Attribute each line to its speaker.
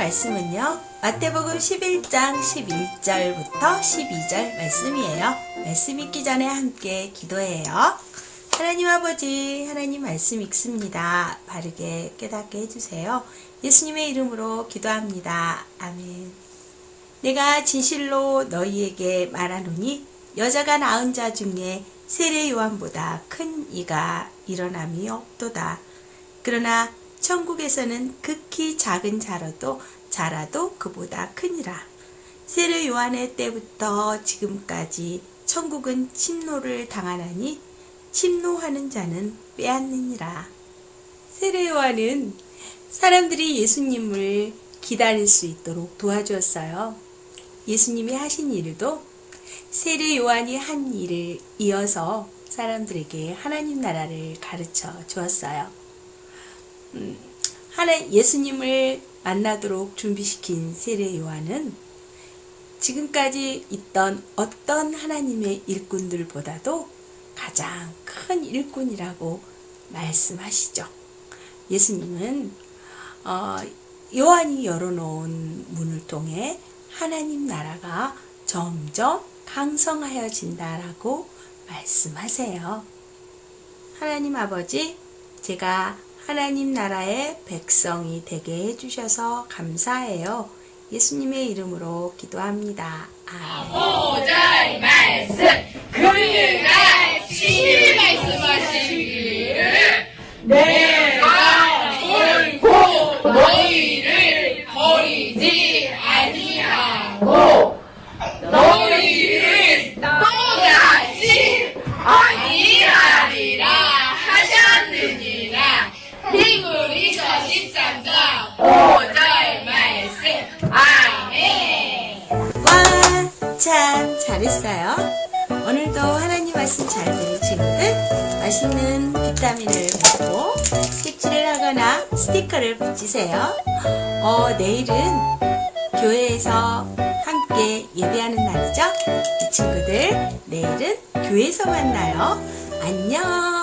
Speaker 1: 말씀은요. 마태복음 11장 11절부터 12절 말씀이에요. 말씀 읽기 전에 함께 기도해요. 하나님 아버지, 하나님 말씀 읽습니다. 바르게 깨닫게 해주세요. 예수님의 이름으로 기도합니다. 아멘. 내가 진실로 너희에게 말하노니 여자가 낳은 자 중에 세례 요한보다 큰 이가 일어남이 없도다. 그러나 천국에서는 극히 작은 자라도 자라도 그보다 크니라. 세례 요한의 때부터 지금까지 천국은 침노를 당하나니 침노하는 자는 빼앗느니라. 세례 요한은 사람들이 예수님을 기다릴 수 있도록 도와주었어요. 예수님이 하신 일도 세례 요한이 한 일을 이어서 사람들에게 하나님 나라를 가르쳐 주었어요. 음, 하나 예수님을 만나도록 준비시킨 세례 요한은 지금까지 있던 어떤 하나님의 일꾼들보다도 가장 큰 일꾼이라고 말씀하시죠. 예수님은 어, 요한이 열어놓은 문을 통해 하나님 나라가 점점 강성하여진다라고 말씀하세요. 하나님 아버지, 제가 하나님 나라의 백성이 되게 해주셔서 감사해요. 예수님의 이름으로 기도합니다. 아멘.
Speaker 2: 말씀 그가 친히 말씀하시기를 내 말씀
Speaker 1: 잘 들은 친구들 맛있는 비타민을 먹고 색칠을 하거나 스티커를 붙이세요. 어, 내일은 교회에서 함께 예배하는 날이죠? 이 친구들 내일은 교회에서 만나요. 안녕.